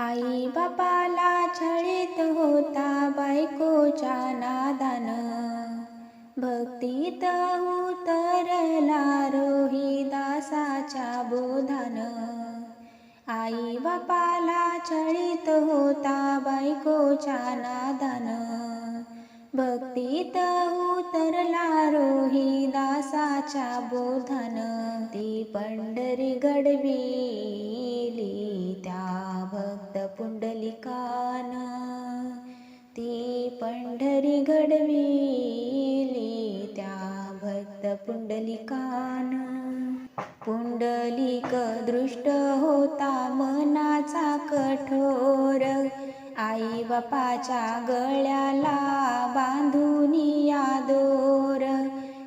आई बापाला छळीत होता बायकोच्या नादान. भक्तीत उतरला रोहिदासाच्या बोधान. आई बापाला छळीत होता बायकोच्या नादान. भक्तीत उतरला रोहिदासाच्या बोधन. ती पंढरी घडविली पंढरी घडविली त्या भक्त पुंडलिकान. पुंडलिक दृष्ट होता मनाचा कठोर. आई बापाच्या गळ्याला बांधून या दोर.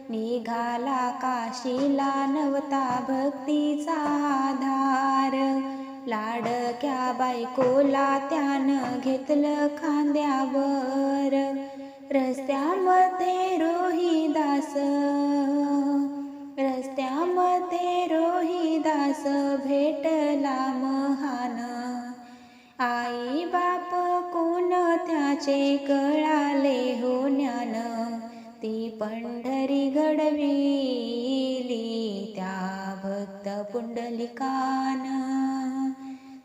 निघाला काशीला नवता भक्तीचा आधार. लाडक्या बायकोला त्यानं घेतलं खांद्यावर. रस्त्यामध्ये रोहिदास रस्त्यामध्ये रोहिदास भेटला महान. आई बाप कोण त्याचे कळाले हो ज्ञान. ती पंढरी घडविली त्या भक्त पुंडलिकान.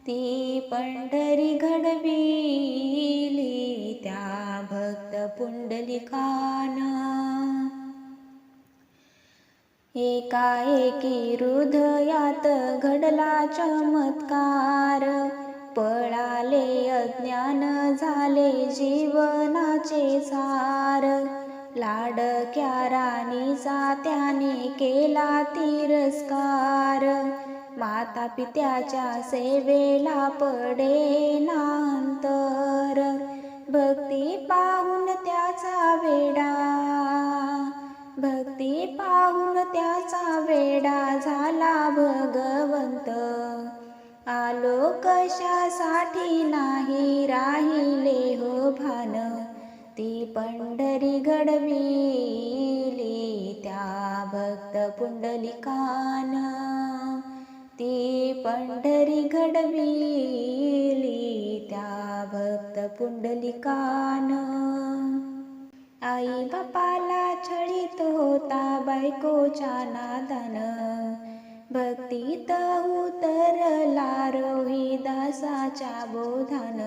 ती पंढरी घडविली त्या भक्त पुंडलिकान. एकाएकी हृदयात घडला चमत्कार पळाले अज्ञान झाले जीवनाचे सार. लाडक्या राणीचा त्याने केला तिरस्कार माता पित्याच्या सेवेला पडे नांतर. भक्ती पाहून त्याचा वेडा भक्ती पाहून त्याचा वेडा झाला भगवंत. आलो कशासाठी नाही राहिले हो भान ती पंढरी घडविली त्या भक्त पुंडलिकान. ती पंढरी घडविली त्या भक्त पुंडलिकान. आई बापाला छळीत होता बायकोच्या भक्ती भक्तीत उतरला रोहिदासाच्या बोधान.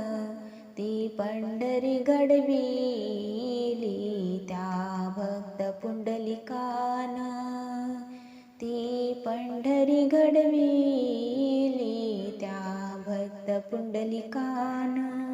ती पंढरी घडविली त्या भक्त पुंडलिकान. पंढरी घडविली त्या भक्त पुंडलिकान